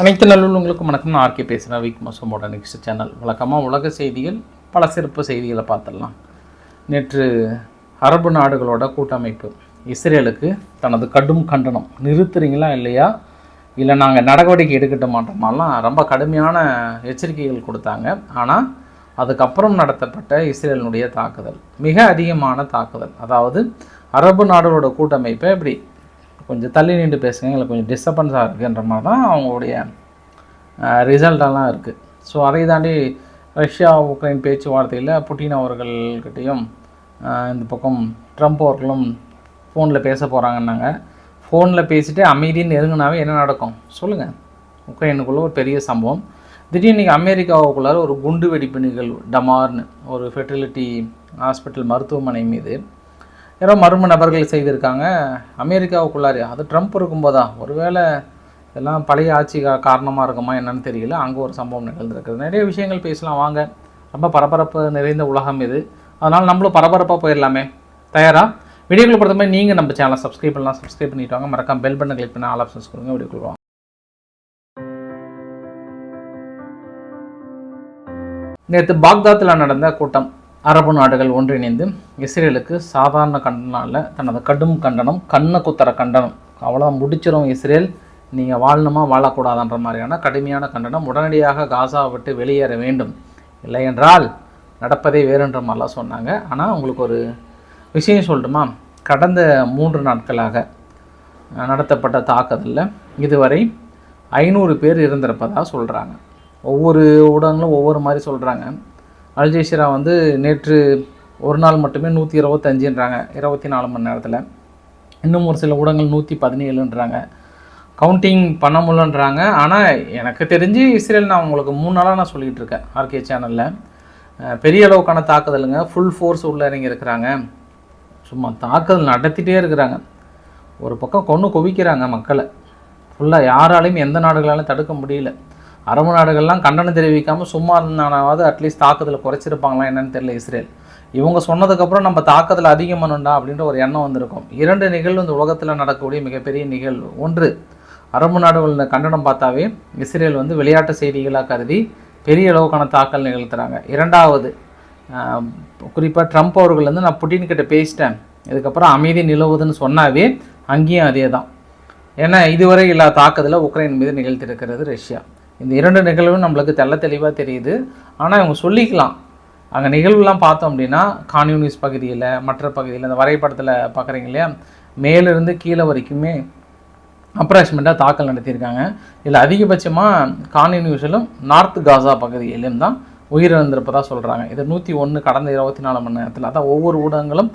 அனைத்து நல்லுள்ளவங்களுக்கும் வணக்கம். நான் ஆர்கே பேசுகிறேன் வீக் மோசமோட நெக்ஸ்ட் சேனல் வழக்கமாக உலக செய்திகள் பல சிறப்பு செய்திகளை பார்த்துடலாம். நேற்று அரபு நாடுகளோட கூட்டமைப்பு இஸ்ரேலுக்கு தனது கடும் கண்டனம். நிறுத்துறீங்களா இல்லையா? இல்லை நாங்கள் நடவடிக்கை எடுக்கட்ட மாட்டோமாலாம் ரொம்ப கடுமையான எச்சரிக்கைகள் கொடுத்தாங்க. ஆனால் அதுக்கப்புறம் நடத்தப்பட்ட இஸ்ரேலினுடைய தாக்குதல் மிக அதிகமான தாக்குதல். அதாவது அரபு நாடுகளோட கூட்டமைப்பை இப்படி கொஞ்சம் தள்ளி நின்று பேசுங்க எங்களுக்கு கொஞ்சம் டிஸ்டர்பன்ஸாக இருக்குன்ற மாதிரி தான் அவங்களுடைய ரிசல்ட்டெல்லாம் இருக்குது ஸோ அதை தாண்டி ரஷ்யா உக்ரைன் பேச்சுவார்த்தையில் புட்டின் அவர்கள்கிட்டையும் இந்த பக்கம் ட்ரம்ப் அவர்களும் ஃபோனில் பேச போகிறாங்கன்னாங்க ஃபோனில் பேசிட்டு அமைதின்னு நெருங்கினாவே என்ன நடக்கும்? சொல்லுங்கள் உக்ரைனுக்குள்ளே ஒரு பெரிய சம்பவம். திடீர்னு இன்றைக்கி அமெரிக்காவுக்குள்ளார ஒரு குண்டு வெடிப்பு நிகழ்வு டமார்னு ஒரு ஃபெர்டிலிட்டி ஹாஸ்பிட்டல் மருத்துவமனை மீது. யாரோ மர்ம நபர்கள் செய்திருக்காங்க. அமெரிக்காவுக்குள்ளாரே. அது ட்ரம்ப் இருக்கும்போதா? ஒருவேளை இதெல்லாம் பழைய ஆட்சி காரணமாக இருக்குமா என்னன்னு தெரியல. அங்கே ஒரு சம்பவம் நிகழ்ந்திருக்குது நிறைய விஷயங்கள் பேசலாம் வாங்க. ரொம்ப பரபரப்பு நிறைந்த உலகம் இது. அதனால் நம்மளும் பரபரப்பாக போயிடலாமே. தயாரா? வீடியோக்கள் பொறுத்த மாதிரி நீங்கள் நம்ம சேனலை சப்ஸ்கிரைப் பண்ணலாம். சப்ஸ்கிரைப் பண்ணிட்டு வாங்க. மறக்காம பெல் பட்டன் கிளிக் பண்ணால் ஆல் ஆப்ஷன்ஸ் கொடுங்க. வீடியோக்குள்ள நேற்று பாக்தாத்தில் நடந்த கூட்டம். அரபு நாடுகள் ஒன்றிணைந்து இஸ்ரேலுக்கு சாதாரண கண்டனம் இல்லை தனது கடும் கண்டனம் கண்ணை குத்தர கண்டனம். அவ்வளோ முடிச்சிடும் இஸ்ரேல் நீங்கள் வாழணுமா வாழக்கூடாதுன்ற மாதிரியான கடுமையான கண்டனம் உடனடியாக காசாவை விட்டு வெளியேற வேண்டும். இல்லை என்றால் நடப்பதே வேறுன்ற மாதிரிலாம் சொன்னாங்க. ஆனால் உங்களுக்கு ஒரு விஷயம் சொல்லட்டுமா? கடந்த மூன்று நாட்களாக நடத்தப்பட்ட தாக்குதலில் இதுவரை ஐநூறு பேர் இருந்திருப்பதாக சொல்கிறாங்க ஒவ்வொரு ஊடகங்களும் ஒவ்வொரு மாதிரி சொல்கிறாங்க அல்ஜெசிரா வந்து நேற்று ஒரு நாள் மட்டுமே நூற்றி இருபத்தஞ்சுன்றாங்க. இருபத்தி நாலு மணி நேரத்தில். இன்னும் ஒரு சில ஊடகங்கள் நூற்றி பதினேழுன்றாங்க. கவுண்டிங் பண்ண முடியலன்றாங்க. ஆனால் எனக்கு தெரிஞ்சு இஸ்ரேல் நான் உங்களுக்கு மூணு நாளாக நான் சொல்லிகிட்டு இருக்கேன். ஆர்கே சேனலில். பெரிய அளவுக்கான தாக்குதலுங்க. ஃபுல் ஃபோர்ஸ் உள்ளே இறங்கி இருக்கிறாங்க. சும்மா தாக்குதல் நடத்திட்டே இருக்கிறாங்க. ஒரு பக்கம் கொன்று குவிக்கிறாங்க மக்களை. ஃபுல்லாக யாராலையும் எந்த நாடுகளாலும் தடுக்க முடியல. அரபு நாடுகள்லாம் கண்டனம் தெரிவிக்காமல் சும்மா இருந்தானாவது அட்லீஸ்ட் தாக்குதலை குறைச்சிருப்பாங்களா என்னன்னு தெரியல இஸ்ரேல். இவங்க சொன்னதுக்கப்புறம் நம்ம தாக்குதல் அதிகம் பண்ணணும்டா அப்படின்ற ஒரு எண்ணம் வந்திருக்கும். இரண்டு நிகழ்வு இந்த உலகத்தில் நடக்கக்கூடிய மிகப்பெரிய நிகழ்வு. ஒன்று அரபு நாடுகளில் கண்டனம் பார்த்தாவே இஸ்ரேல் வந்து விளையாட்டு செய்திகளாக கருதி பெரிய அளவுக்கான தாக்கல் நிகழ்த்துறாங்க. இரண்டாவது குறிப்பாக ட்ரம்ப் அவர்கள் வந்து நான் புட்டின் கிட்ட பேசிட்டேன். இதுக்கப்புறம் அமைதி நிலவுதுன்னு சொன்னாவே அங்கேயும் அதே தான் ஏன்னா இதுவரை இல்லாத தாக்குதலை உக்ரைன் மீது நிகழ்த்திருக்கிறது ரஷ்யா. இந்த இரண்டு நிகழ்வும் நம்மளுக்கு தெள்ள தெளிவாக தெரியுது. ஆனால் இவங்க சொல்லிக்கலாம். அங்கே நிகழ்வுலாம் பார்த்தோம் அப்படின்னா கான்யூனிஸ் பகுதியில் மற்ற பகுதியில் இந்த வரைபடத்தில் பார்க்குறீங்க இல்லையா? மேலிருந்து கீழே வரைக்குமே அப்ராக்சிமேட்டாக தாக்கல் நடத்தியிருக்காங்க. இதில் அதிகபட்சமாக கான்யூனியூஸிலும் நார்த் காசா பகுதியிலும் தான் உயிரிழந்திருப்பதாக சொல்கிறாங்க இது நூற்றி ஒன்று கடந்த இருபத்தி நாலு மணி நேரத்தில் அதான் ஒவ்வொரு ஊடகங்களும்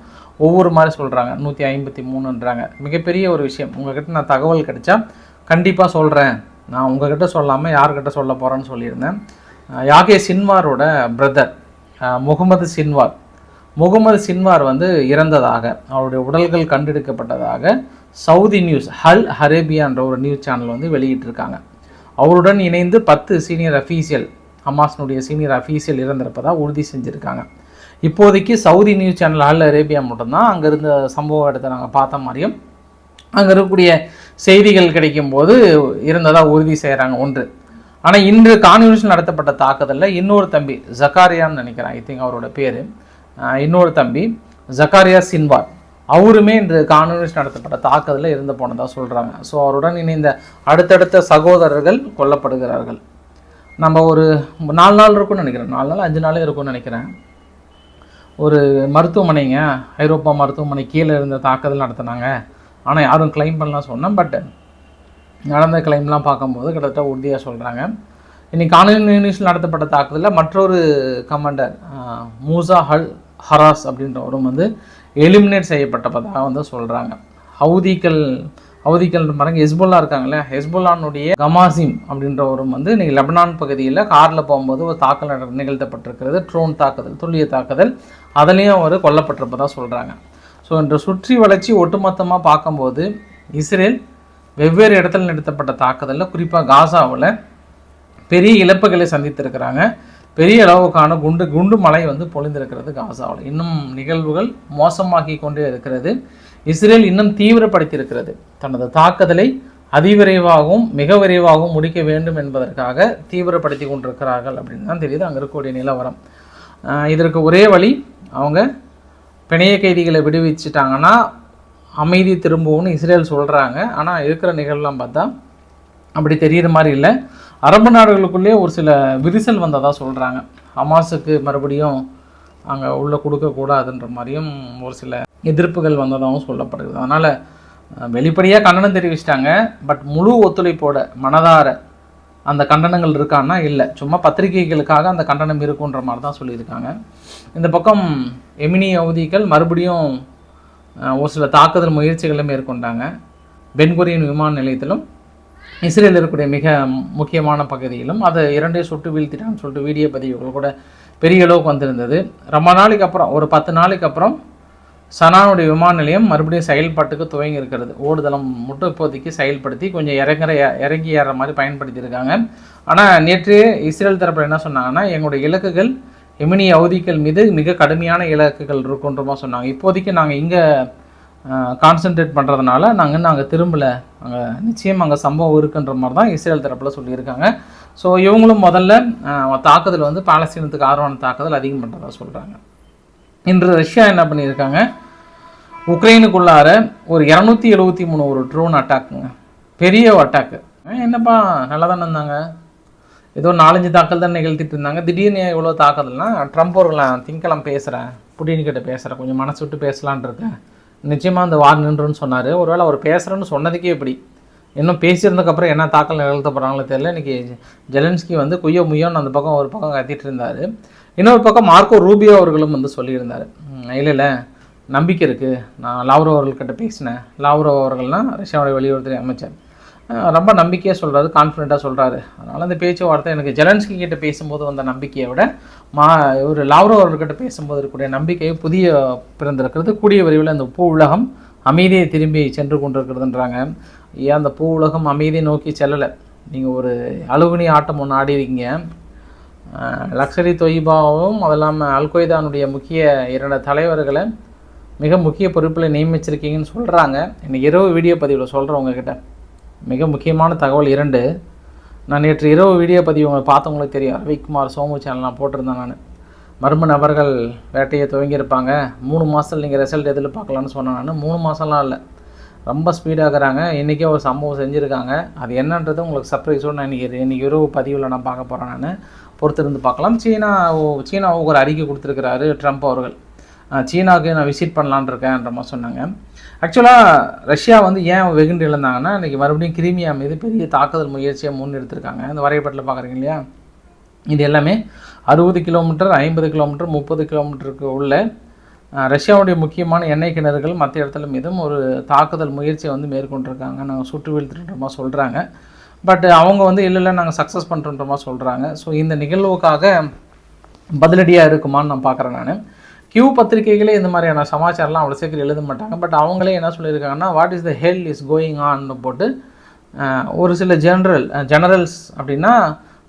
ஒவ்வொரு மாதிரி சொல்கிறாங்க நூற்றி ஐம்பத்தி மூணுன்றாங்க. மிகப்பெரிய ஒரு விஷயம். உங்கள்கிட்ட நான் தகவல் கிடைச்சா கண்டிப்பாக சொல்கிறேன் நான் உங்ககிட்ட சொல்லாமல் யார்கிட்ட சொல்ல போகிறேன்னு சொல்லியிருந்தேன். Yahya சின்வாரோட brother Mohammed Sinwar. Mohammed Sinwar வந்து இறந்ததாக அவருடைய உடல்கள் கண்டெடுக்கப்பட்டதாக சவுதி நியூஸ் ஹல் ஹரேபியான்ற ஒரு நியூஸ் சேனல் வந்து வெளியிட்டிருக்காங்க. அவருடன் இணைந்து பத்து சீனியர் அஃபீஷியல் ஹமாஸ்னுடைய சீனியர் அஃபீஷியல் இறந்திருப்பதாக உறுதி செஞ்சுருக்காங்க. இப்போதைக்கு Saudi news channel Al Arabiya மட்டும்தான் அங்கே இருந்த சம்பவ இடத்தை நாங்கள் பார்த்த மாதிரியும் அங்கே இருக்கக்கூடிய செய்திகள் கிடைக்கும்போது இருந்ததாக உறுதி செய்கிறாங்க ஒன்று. ஆனால் இன்று கான்வென்ஷன் நடத்தப்பட்ட தாக்குதலில் இன்னொரு தம்பி ஜக்காரியான்னு நினைக்கிறேன் ஐ திங்க் அவரோட பேர். இன்னொரு தம்பி ஜக்காரியா சின்வார். அவருமே இன்று கான்வென்ஷன் நடத்தப்பட்ட தாக்குதலில் இருந்து போனதாக சொல்கிறாங்க ஸோ அவருடன் இணைந்த அடுத்தடுத்த சகோதரர்கள் கொல்லப்படுகிறார்கள். நம்ம ஒரு நாலு நாள் இருக்கும்னு நினைக்கிறேன். நாலு நாள் அஞ்சு நாளே இருக்கும்னு நினைக்கிறேன். ஒரு மருத்துவமனைங்க ஐரோப்பா மருத்துவமனை கீழே இருந்த தாக்குதல் நடத்தினாங்க. ஆனால் யாரும் கிளைம் பண்ணலாம் சொன்னேன் பட் நடந்த கிளைம்லாம் பார்க்கும்போது கிட்டத்தட்ட உறுதியாக சொல்கிறாங்க இன்றைக்கி காணொலி நியூஸில் நடத்தப்பட்ட தாக்குதலில் மற்றொரு கமாண்டர் மூசா ஹல் ஹராஸ் அப்படின்றவரும் வந்து எலிமினேட் செய்யப்பட்டதாக வந்து சொல்கிறாங்க ஹவுதிகள் ஹவுதிகள் பாருங்க ஹெஸ்புல்லா இருக்காங்களே ஹெஸ்புல்லானுடைய கமாசிம் அப்படின்றவரும் வந்து இன்றைக்கி லெபனான் பகுதியில் காரில் போகும்போது ஒரு தாக்கல் நட- நிகழ்த்தப்பட்டிருக்கிறது ட்ரோன் தாக்குதல் துல்லிய தாக்குதல். அதுலேயும் அவர் கொல்லப்பட்டிருப்பதாக சொல்கிறாங்க ஸோ இன்று சுற்றி வளர்ச்சி ஒட்டுமொத்தமாக பார்க்கும்போது இஸ்ரேல் வெவ்வேறு இடத்துல நடத்தப்பட்ட தாக்குதலில் குறிப்பாக காசாவில் பெரிய இழப்புகளை சந்தித்திருக்கிறாங்க. பெரிய அளவுக்கான குண்டு குண்டு மழை வந்து பொழிந்திருக்கிறது காசாவில். இன்னும் நிகழ்வுகள் மோசமாகி கொண்டே இருக்கிறது. இஸ்ரேல் இன்னும் தீவிரப்படுத்தியிருக்கிறது. தனது தாக்குதலை அதிவிரைவாகவும் மிக விரைவாகவும் முடிக்க வேண்டும் என்பதற்காக தீவிரப்படுத்தி கொண்டிருக்கிறார்கள் அப்படின்னு தான் தெரியுது. அங்கே இருக்கக்கூடிய நிலவரம். இதற்கு ஒரே வழி அவங்க பிணைய கைதிகளை விடுவிச்சிட்டாங்கன்னா அமைதி திரும்பவும்னு இஸ்ரேல் சொல்கிறாங்க ஆனால் இருக்கிற நிகழ்லாம் பார்த்தா அப்படி தெரிகிற மாதிரி இல்லை. அரபு நாடுகளுக்குள்ளேயே ஒரு சில விரிசல் வந்ததாக சொல்கிறாங்க ஹமாஸுக்கு மறுபடியும் அங்கே உள்ளே கொடுக்கக்கூடாதுன்ற மாதிரியும் ஒரு சில எதிர்ப்புகள் வந்ததாகவும் சொல்லப்படுது. அதனால் வெளிப்படையாக கண்டனம் தெரிவிச்சிட்டாங்க. பட் முழு ஒத்துழைப்போட மனதார அந்த கண்டனங்கள் இருக்கான்னா இல்லை. சும்மா பத்திரிகைகளுக்காக அந்த கண்டனம் இருக்குன்ற மாதிரி தான் சொல்லியிருக்காங்க. இந்த பக்கம் எமினி அவதிகள் மறுபடியும் ஒரு சில தாக்குதல் முயற்சிகளை மேற்கொண்டாங்க. பென்குரியன் விமான நிலையத்திலும் இஸ்ரேல் இருக்கக்கூடிய மிக முக்கியமான பகுதியிலும். அதை இரண்டே சுட்டு வீழ்த்திட்டான்னு சொல்லிட்டு வீடியோ பதிவுகள் கூட பெரிய அளவுக்கு வந்திருந்தது. ரொம்ப நாளைக்கு அப்புறம் ஒரு பத்து நாளைக்கு அப்புறம் சனானுடைய விமான நிலையம் மறுபடியும் செயல்பாட்டுக்கு துவங்கி இருக்கிறது. ஓடுதளம் மட்டும் இப்போதைக்கு செயல்படுத்தி கொஞ்சம் இறங்குற இறங்கி ஏற மாதிரி பயன்படுத்தியிருக்காங்க. ஆனால் நேற்று இஸ்ரேல் தரப்பில் என்ன சொன்னாங்கன்னா எங்களுடைய இலக்குகள் எமினி அவதிகள் மீது மிக கடுமையான இலக்குகள் இருக்குன்றமா சொன்னாங்க. இப்போதைக்கு நாங்கள் இங்கே கான்சென்ட்ரேட் பண்ணுறதுனால நாங்கள் நாங்கள் திரும்பலை. அங்கே நிச்சயம் அங்கே சம்பவம் இருக்குன்ற மாதிரி தான் இஸ்ரேல் தரப்பில் சொல்லியிருக்காங்க. ஸோ இவங்களும் முதல்ல தாக்குதல் வந்து பாலஸ்தீனத்துக்கு ஆர்வமான தாக்குதல் அதிகம் பண்ணுறதா சொல்கிறாங்க இன்று ரஷ்யா என்ன பண்ணியிருக்காங்க? உக்ரைனுக்குள்ளார ஒரு இரநூத்தி எழுபத்தி மூணு ஒரு ட்ரோன் அட்டாக்குங்க பெரிய அட்டாக்கு என்னப்பா நல்லா தானே இருந்தாங்க? ஏதோ நாலஞ்சு தாக்கல் தான் நிகழ்த்திட்டு இருந்தாங்க. திடீர்னு இவ்வளோ தாக்குதல்னா ட்ரம்ப் அவர்கள் திங்கெல்லாம் பேசுகிறேன் புடின் கிட்ட பேசுகிறேன் கொஞ்சம் மனசு விட்டு பேசலான் இருக்கேன். நிச்சயமாக அந்த வார் நின்றுன்னு சொன்னார். ஒருவேளை அவர் பேசுகிறேன்னு சொன்னதுக்கே எப்படி இன்னும் பேசியிருந்ததுக்கப்புறம் என்ன தாக்கல் நிகழ்த்த போகிறாங்களோ தெரியல. இன்றைக்கி ஜெலன்ஸ்கி வந்து குய்யோ முய்யோன்னு அந்த பக்கம் ஒரு பக்கம் கத்திட்டு இருந்தார். இன்னொரு பக்கம் மார்க்கோ ரூபியோ அவர்களும் வந்து சொல்லியிருந்தார். இல்லை இல்லை. நம்பிக்கை இருக்குது நான் லாவ்ரோ அவர்கள்கிட்ட பேசினேன். லாவ்ரோ அவர்கள்னால் ரஷ்யாவுடைய வெளியுறவுத்துறை அமைச்சர். ரொம்ப நம்பிக்கையாக சொல்கிறாரு கான்ஃபிடென்ட்டாக சொல்கிறாரு அதனால் அந்த பேச்சுவார்த்தை எனக்கு ஜெலன்ஸ்கி கிட்ட பேசும்போது வந்த நம்பிக்கையை விட மா ஒரு லாவ்ரோ அவர்கிட்ட பேசும்போது இருக்கக்கூடிய நம்பிக்கை புதிய பிறந்திருக்கிறது. கூடிய விரைவில் அந்த பூ உலகம் அமைதியை திரும்பி சென்று கொண்டிருக்கிறதுன்றாங்க. ஏன் அந்த பூ உலகம் அமைதியை நோக்கி செல்லலை? நீங்கள் ஒரு அலுகுனி ஆட்டம் ஒன்று ஆடி இருக்கீங்க லக்ஷரி தொய்பாவும் அது இல்லாமல் அல்கொய்தானுடைய முக்கிய இரண்டு தலைவர்களை மிக முக்கிய பொறுப்பில் நியமிச்சிருக்கீங்கன்னு சொல்கிறாங்க இன்னைக்கு இரவு வீடியோ பதிவில் சொல்கிறேன் உங்ககிட்ட மிக முக்கியமான தகவல் இரண்டு. நான் நேற்று இரவு வீடியோ பதிவு உங்களை பார்த்தவங்களுக்கு தெரியும். ரவிக்குமார் சோமு சேனல்லாம் போட்டிருந்தேன் நான். மர்ம நபர்கள் வேட்டையை துவங்கியிருப்பாங்க. மூணு மாதத்தில் நீங்கள் ரிசல்ட் எதில் பார்க்கலான்னு சொன்னேன் நான். மூணு மாதம்லாம் இல்லை. ரொம்ப ஸ்பீடாகிறாங்க இன்றைக்கே ஒரு சம்பவம் செஞ்சுருக்காங்க. அது என்னன்றது உங்களுக்கு சர்ப்ரைஸோடு நான் இன்றைக்கி இன்றைக்கி இரவு பதிவில் நான் பார்க்க போகிறேன் நான். பொறுத்திருந்து பார்க்கலாம். சீனா சீனாவுக்கு ஒரு அறிக்கை கொடுத்துருக்கிறாரு ட்ரம்ப் அவர்கள். சீனாவுக்கு நான் விசிட் பண்ணலான்னு இருக்கேன்ற மாதிரி சொன்னாங்க. ஆக்சுவலாக ரஷ்யா வந்து ஏன் வெகுண்டு இழந்தாங்கன்னா இன்றைக்கி மறுபடியும் கிரிமியா மீது பெரிய தாக்குதல் முயற்சியாக முன்னெடுத்திருக்காங்க. இந்த வரைபடத்தில் பார்க்குறீங்க இல்லையா? இது எல்லாமே அறுபது கிலோமீட்டர் ஐம்பது கிலோமீட்டர் முப்பது கிலோமீட்டருக்கு உள்ள ரஷ்யாவுடைய முக்கியமான எண்ணெய் கிணறுகள் மற்ற இடத்துல மீதும் ஒரு தாக்குதல் முயற்சியை வந்து மேற்கொண்டிருக்காங்க நாங்கள் சுட்டு வீழ்த்துன்ற மாதிரி சொல்கிறாங்க பட் அவங்க வந்து இல்லை இல்லை நாங்கள் சக்ஸஸ் பண்ணுறோன்ற மாதிரி சொல்கிறாங்க ஸோ இந்த நிகழ்வுக்காக பதிலடியாக இருக்குமான்னு நான் பார்க்குறேன் நான். கியூ பத்திரிகைகளே இந்த மாதிரியான சமாச்சாரம்லாம் அவ்வளோ சீக்கிரம் எழுத மாட்டாங்க. பட் அவங்களே என்ன சொல்லியிருக்காங்கன்னா what is the hell is going ஆன்னு போட்டு ஒரு சில ஜெனரல் ஜெனரல்ஸ் அப்படின்னா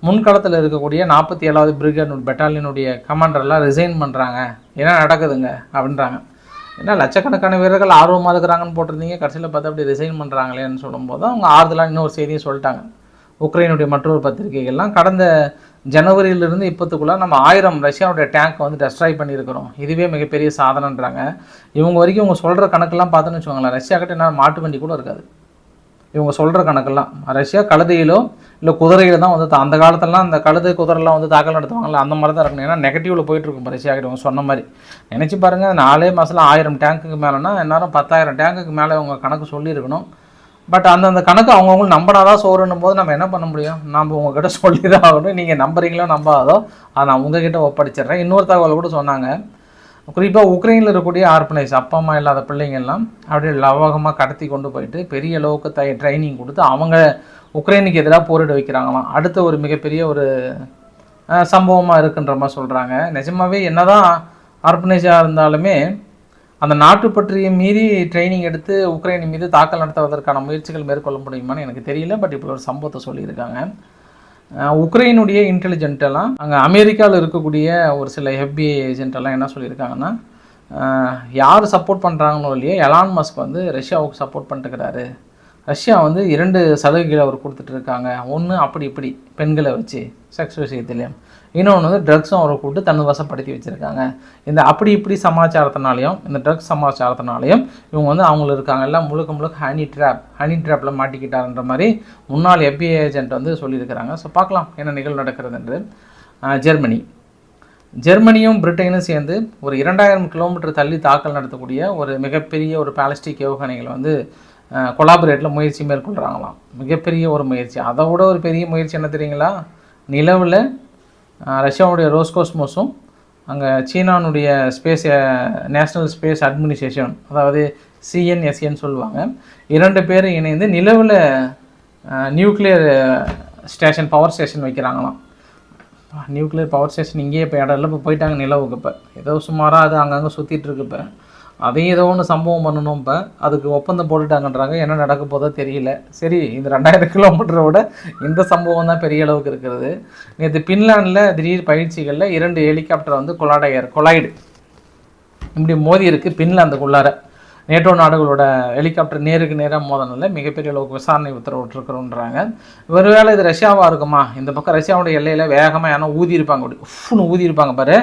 முன்களத்தில் இருக்கக்கூடிய நாற்பத்தி ஏழாவது பிரிகேட் பெட்டாலியனுடைய கமாண்டர்லாம் ரிசைன் பண்ணுறாங்க என்ன நடக்குதுங்க? அப்படின்றாங்க. ஏன்னா லட்சக்கணக்கான வீரர்கள் ஆர்வமாக இருக்கிறாங்கன்னு போட்டிருந்தீங்க. கடைசியில் பார்த்தா அப்படி ரிசைன் பண்ணுறாங்களேன்னு சொல்லும்போது அவங்க ஆறுதலாக இன்னொரு செய்தியை சொல்லிட்டாங்க. உக்ரைனுடைய மற்றொரு பத்திரிகைகள்லாம் கடந்த ஜனவரியிலிருந்து இப்போத்துக்குள்ள நம்ம ஆயிரம் ரஷ்யாவுடைய டேங்கை வந்து டெஸ்ட்ராய் பண்ணியிருக்கிறோம். இதுவே மிகப்பெரிய சாதனைன்றாங்க. இவங்க வரைக்கும் இவங்க சொல்கிற கணக்கெல்லாம் பார்த்தோன்னு வச்சுக்கோங்களேன் ரஷ்யா கிட்ட என்ன மாட்டு வண்டி கூட இருக்காது. இவங்க சொல்கிற கணக்கெல்லாம். ரஷ்யா கழுதையிலோ இல்லை குதிரையில தான் வந்து தா- அந்த காலத்துலலாம் அந்த கழுது குதிரைலாம் வந்து தாக்கல் நடத்துவாங்கல்ல அந்த மாதிரி தான் இருக்கணும். ஏன்னா நெகட்டிவில் போயிட்டு இருக்கும் ரஷ்யா கிட்ட சொன்ன மாதிரி. நினச்சி பாருங்கள் நாலே மாதத்தில் ஆயிரம் டேங்க்குக்கு மேலேனா எல்லாரும் பத்தாயிரம் டேங்குக்கு மேலே அவங்க கணக்கு சொல்லியிருக்கணும். பட் அந்தந்த கணக்கு அவங்கவுங்க நம்பினாதான் சோறுன்னும் போது நம்ம என்ன பண்ண முடியும்? நம்ம உங்ககிட்ட சொல்லி தான் ஆகணும். நீங்கள் நம்புறீங்களோ நம்பாதோ அதை நான் உங்ககிட்ட ஒப்படைச்சிடுறேன். இன்னொரு தகவல் கூட சொன்னாங்க. குறிப்பாக உக்ரைனில் இருக்கக்கூடிய ஆர்பனைஸ் அப்பா அம்மா இல்லாத பிள்ளைங்கள்லாம் அப்படியே லவகமாக கடத்தி கொண்டு போயிட்டு பெரிய அளவுக்கு த ட்ரைனிங் கொடுத்து அவங்க உக்ரைனுக்கு எதிராக போரிட வைக்கிறாங்களாம். அடுத்த ஒரு மிகப்பெரிய ஒரு சம்பவமாக இருக்குன்ற மாதிரி சொல்கிறாங்க நிஜமாகவே என்ன தான் ஆர்பனைஸாக இருந்தாலுமே அந்த நாட்டு பற்றிய மீறி ட்ரைனிங் எடுத்து உக்ரைன் மீது தாக்கல் நடத்துவதற்கான முயற்சிகள் மேற்கொள்ள முடியுமான்னு எனக்கு தெரியல. பட் இப்படி ஒரு சம்பவத்தை சொல்லியிருக்காங்க. உக்ரைனுடைய இன்டெலிஜென்ட் எல்லாம் அங்கே அமெரிக்காவில் இருக்கக்கூடிய ஒரு சில FBI ஏஜென்ட்டெல்லாம் என்ன சொல்லியிருக்காங்கன்னா யார் சப்போர்ட் பண்ணுறாங்களோ இல்லையே எலான் மஸ்க் வந்து ரஷ்யாவுக்கு சப்போர்ட் பண்ணிட்டுக்கிறாரு ரஷ்யா வந்து இரண்டு சலுகைகளை அவர் கொடுத்துட்டு இருக்காங்க ஒன்று அப்படி இப்படி பெண்களை வச்சு செக்ஸ் விஷயத்துலேயும் இன்னொன்று வந்து ட்ரக்ஸும் அவரை கூப்பிட்டு தன்னை வசப்படுத்தி வச்சுருக்காங்க. இந்த அப்படி இப்படி சமாச்சாரத்தினாலையும் இந்த ட்ரக்ஸ் சமாச்சாரத்தினாலையும் இவங்க வந்து அவங்கள இருக்காங்க எல்லாம் முழுக்க முழுக்க ஹனி ட்ராப் ஹனி ட்ராப்பில் மாட்டிக்கிட்டாருன்ற மாதிரி முன்னாள் எஃபிஐ ஏஜென்ட் வந்து சொல்லியிருக்கிறாங்க. ஸோ பார்க்கலாம் என்ன நிகழ்வு நடக்கிறது என்று. ஜெர்மனி. ஜெர்மனியும் பிரிட்டனும் சேர்ந்து ஒரு இரண்டாயிரம் கிலோமீட்டர் தள்ளி தாக்கல் நடத்தக்கூடிய ஒரு மிகப்பெரிய ஒரு பாலஸ்டிக் ஏவுகணைகளை வந்து கொலாபரேட்டில் முயற்சி மேற்கொள்கிறாங்களாம் மிகப்பெரிய ஒரு முயற்சி. அதை விட ஒரு பெரிய முயற்சி என்ன தெரியுங்களா? நிலவில் ரஷ்யாவுடைய ரோஸ்கோஸ்மோஸும் அங்கே சீனானுடைய ஸ்பேஸ் நேஷ்னல் ஸ்பேஸ் அட்மினிஸ்ட்ரேஷன் அதாவது சிஎன்எஸ்என்னு சொல்லுவாங்க இரண்டு பேரும் இணைந்து நிலவில் நியூக்ளியர் ஸ்டேஷன் பவர் ஸ்டேஷன் வைக்கிறாங்களாம். நியூக்ளியர் பவர் ஸ்டேஷன் இங்கேயே இப்போ இடம் இல்லை இப்போ போயிட்டாங்க நிலவுக்கு இப்போ. ஏதோ சுமாராக அது அங்கங்கே சுற்றிட்டு இருக்கு இப்போ. அவன் ஏதோ ஒன்று சம்பவம் பண்ணணும் இப்போ. அதுக்கு ஒப்பந்தம் போட்டுட்டாங்கன்றாங்க. என்ன நடக்க போதோ தெரியல. சரி இந்த ரெண்டாயிரம் கிலோமீட்டரை விட இந்த சம்பவம் தான் பெரிய அளவுக்கு இருக்கிறது. நேற்று பின்லாண்டில் திடீர் பயிற்சிகளில் இரண்டு ஹெலிகாப்டர் வந்து கொலாடையர் கொலாய்டு. இப்படி மோதி இருக்கு பின்லாந்துக்குள்ளார. நேட்டோ நாடுகளோட ஹெலிகாப்டர் நேருக்கு நேராக மோதனில் மிகப்பெரிய அளவுக்கு விசாரணை உத்தரவிட்டிருக்கிறோன்றாங்க. ஒருவேளை இது ரஷ்யாவாக இருக்குமா? இந்த பக்கம் ரஷ்யாவோட எல்லையில் வேகமாக ஏன்னா ஊதி இருப்பாங்க அப்படி உஃப்னு ஊதி இருப்பாங்க பாரு.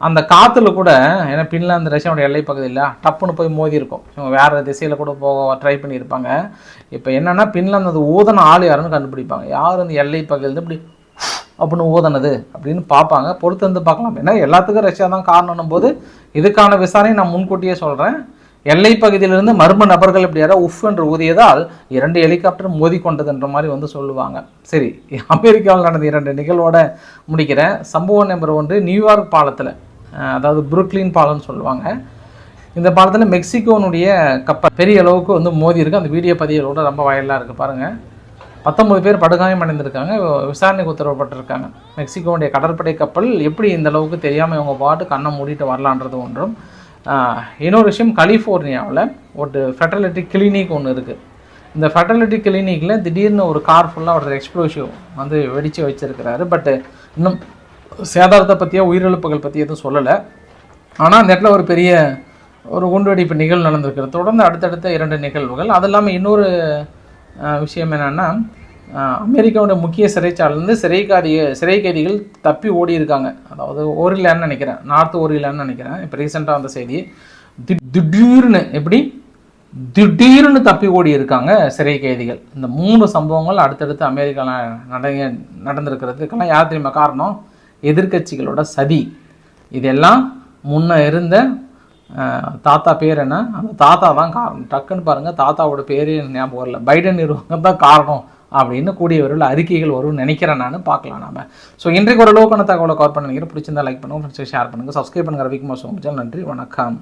அந்த காற்றுல கூட ஏன்னா பின்லாந்து ரஷ்யாவோட எல்லை பகுதியில் டப்புன்னு போய் மோதி இருக்கும் இவங்க வேறு திசையில் கூட போக ட்ரை பண்ணியிருப்பாங்க. இப்போ என்னென்னா பின்லாந்து அது ஊதன ஆள் யாருன்னு கண்டுபிடிப்பாங்க. யார் அந்த எல்லை பகுதியிலேருந்து இப்படி அப்படின்னு ஊதனது அப்படின்னு பார்ப்பாங்க. பொறுத்து வந்து பார்க்கலாம். ஏன்னா எல்லாத்துக்கும் ரஷ்யா தான் காரணம்னும் போது இதுக்கான விசாரணை நான் முன்கூட்டியே சொல்கிறேன் எல்லை பகுதியிலிருந்து மர்ம நபர்கள் இப்படி யாரோ உஃப் என்று ஊதியதால் இரண்டு ஹெலிகாப்டர் மோதி கொண்டதுன்ற மாதிரி வந்து சொல்லுவாங்க. சரி அமெரிக்காவில் நடந்த இரண்டு நிகழ்வோட முடிக்கிறேன். சம்பவம் நம்பர் ஒன்று நியூயார்க் பாலத்தில். அதாவது புருக்லின் பாலம்னு சொல்லுவாங்க. இந்த பாலத்தில் மெக்சிகோனுடைய கப்பல் பெரிய அளவுக்கு வந்து மோதி இருக்கு. அந்த வீடியோ பதிவுகளோட ரொம்ப வயலாக இருக்குது பாருங்கள் பத்தொம்பது பேர் படுகாயம் அடைந்திருக்காங்க. விசாரணைக்கு உத்தரவப்பட்டிருக்காங்க மெக்சிகோவுடைய கடற்படை கப்பல் எப்படி இந்த அளவுக்கு தெரியாமல் இவங்க பாட்டு கண்ணை மூடிட்டு வரலான்றது ஒன்றும். இன்னொரு விஷயம் கலிஃபோர்னியாவில் ஒரு ஃபெர்டிலிட்டி கிளினிக் ஒன்று இருக்குது இந்த ஃபெர்டிலிட்டி கிளினிக்கில் திடீர்னு ஒரு கார் ஃபுல்லாக ஒரு எக்ஸ்ப்ளோசிவ் வந்து வெடித்து வச்சுருக்கிறாரு. பட் இன்னும் சேதாரத்தை பற்றியோ உயிரிழப்புகள் பற்றி எதுவும் சொல்லலை. ஆனால் அந்த இடத்துல ஒரு பெரிய ஒரு குண்டுவெடிப்பு நிகழ்வு நடந்திருக்கிறது. தொடர்ந்து அடுத்தடுத்த இரண்டு நிகழ்வுகள். அது இல்லாமல் இன்னொரு விஷயம் என்னென்னா அமெரிக்காவுடைய முக்கிய சிறைச்சாலையிலேருந்து சிறை கைதி சிறை கைதிகள் தப்பி ஓடி இருக்காங்க அதாவது ஓரிலான்னு நினைக்கிறேன். நார்த் ஓரிலான்னு நினைக்கிறேன். இப்போ ரீசெண்டாக வந்த செய்தி திடீர்னு எப்படி திடீர்னு தப்பி ஓடி இருக்காங்க சிறை கைதிகள் இந்த மூணு சம்பவங்கள் அடுத்தடுத்து அமெரிக்காவில் நட நடந்திருக்கிறதுக்கெல்லாம் யார் தெரியுமா காரணம்? எதிர்க்கட்சிகளோட சதி. இதெல்லாம் முன்ன இருந்த தாத்தா பேர் என்ன? அந்த தாத்தா தான் காரணம். டக்குன்னு பாருங்கள் தாத்தாவோட பேரே ஞாபகம் வரல. பைடன் நிறுவனம் தான் காரணம் அப்படின்னு கூடிய விரைவில் அறிக்கைகள் வரும்னு நினைக்கிறேன் நான். பார்க்கலாம் நாம. ஸோ இன்றைக்கு ஒரு லோக்கான தகவலை கவர் பண்ண நினைக்கிறேன். பிடிச்சிருந்தா லைக் பண்ணுங்கள் ஃப்ரெண்ட்ஸ் ஷேர் பண்ணுங்கள் சப்ஸ்கிரைப் பண்ணுங்கள் ரவிக்குமார் சோமச்சல் நன்றி வணக்கம்.